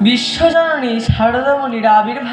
বিশ্বজননী সারদামণির আবির্ভাবে